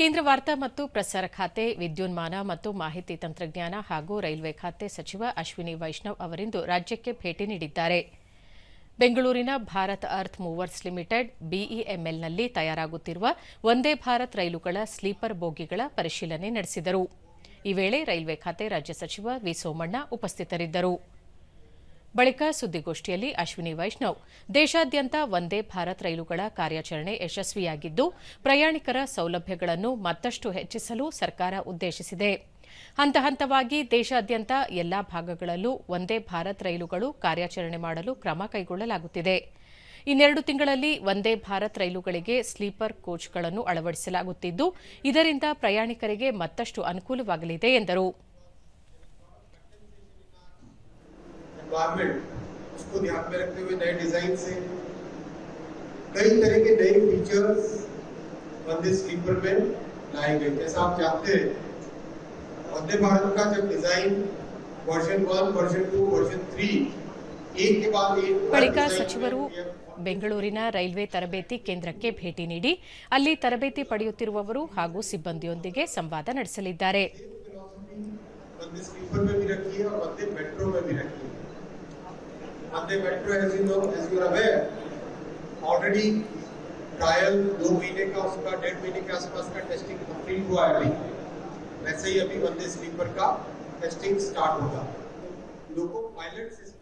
ಕೇಂದ್ರ ವಾರ್ತಾ ಮತ್ತು ಪ್ರಸಾರ ಖಾತೆ, ವಿದ್ಯುನ್ಮಾನ ಮತ್ತು ಮಾಹಿತಿ ತಂತ್ರಜ್ಞಾನ ಹಾಗೂ ರೈಲ್ವೆ ಖಾತೆ ಸಚಿವ ಅಶ್ವಿನಿ ವೈಷ್ಣವ್ ಅವರಿಂದು ರಾಜ್ಯಕ್ಕೆ ಭೇಟಿ ನೀಡಿದ್ದಾರೆ. ಬೆಂಗಳೂರಿನ ಭಾರತ್ ಅರ್ಥ್ ಮೂವರ್ಸ್ ಲಿಮಿಟೆಡ್, ಬಿಇಎಂಎಲ್ನಲ್ಲಿ ತಯಾರಾಗುತ್ತಿರುವ ವಂದೇ ಭಾರತ್ ರೈಲುಗಳ ಸ್ಲೀಪರ್ ಬೋಗಿಗಳ ಪರಿಶೀಲನೆ ನಡೆಸಿದರು. ಈ ವೇಳೆ ರೈಲ್ವೆ ಖಾತೆ ರಾಜ್ಯ ಸಚಿವ ವಿ ಸೋಮಣ್ಣ ಉಪಸ್ಥಿತರಿದ್ದರು. ಬಳಿಕ ಸುದ್ದಿಗೋಷ್ಠಿಯಲ್ಲಿ ಅಶ್ವಿನಿ ವೈಷ್ಣವ್, ದೇಶಾದ್ಯಂತ ವಂದೇ ಭಾರತ್ ರೈಲುಗಳ ಕಾರ್ಯಾಚರಣೆ ಯಶಸ್ವಿಯಾಗಿದ್ದು, ಪ್ರಯಾಣಿಕರ ಸೌಲಭ್ಯಗಳನ್ನು ಮತ್ತಷ್ಟು ಹೆಚ್ಚಿಸಲು ಸರ್ಕಾರ ಉದ್ದೇಶಿಸಿದೆ. ಹಂತ ಹಂತವಾಗಿ ದೇಶಾದ್ಯಂತ ಎಲ್ಲಾ ಭಾಗಗಳಲ್ಲೂ ವಂದೇ ಭಾರತ್ ರೈಲುಗಳು ಕಾರ್ಯಾಚರಣೆ ಮಾಡಲು ಕ್ರಮ ಕೈಗೊಳ್ಳಲಾಗುತ್ತಿದೆ. ಇನ್ನೆರಡು ತಿಂಗಳಲ್ಲಿ ವಂದೇ ಭಾರತ್ ರೈಲುಗಳಿಗೆ ಸ್ಲೀಪರ್ ಕೋಚ್ಗಳನ್ನು ಅಳವಡಿಸಲಾಗುತ್ತಿದ್ದು, ಇದರಿಂದ ಪ್ರಯಾಣಿಕರಿಗೆ ಮತ್ತಷ್ಟು ಅನುಕೂಲವಾಗಲಿದೆ ಎಂದರು. एनवायरमेंट उसको ध्यान में रखते हुए नए डिजाइन से कई तरह के नए फीचर्स वंदे स्लीपर में लाए गए जैसा आप जानते हैं वंदे भारत का जब design version one version two version three एक के बाद एक हर ಬಳಿಕ design में ಸಚಿವರು यह ಬೆಂಗಳೂರಿನ ರೈಲ್ವೆ ತರಬೇತಿ ಕೇಂದ್ರಕ್ಕೆ ಭೇಟಿ ನೀಡಿ ಅಲ್ಲಿ ತರಬೇತಿ ಪಡೆಯುತ್ತಿರುವವರು ಹಾಗೂ ಸಿಬ್ಬಂದಿಯೊಂದಿಗೆ ಸಂವಾದ ನಡೆಸಲಿದ್ದಾರೆ है है Vande metro as you know as you are aware already trial दो महीने का उसका, डेढ़ महीने के आसपास का टेस्टिंग कंप्लीट हुआ है अभी। वैसे ही अभी वंदे स्लीपर का टेस्टिंग स्टार्ट होगा। Loco pilot system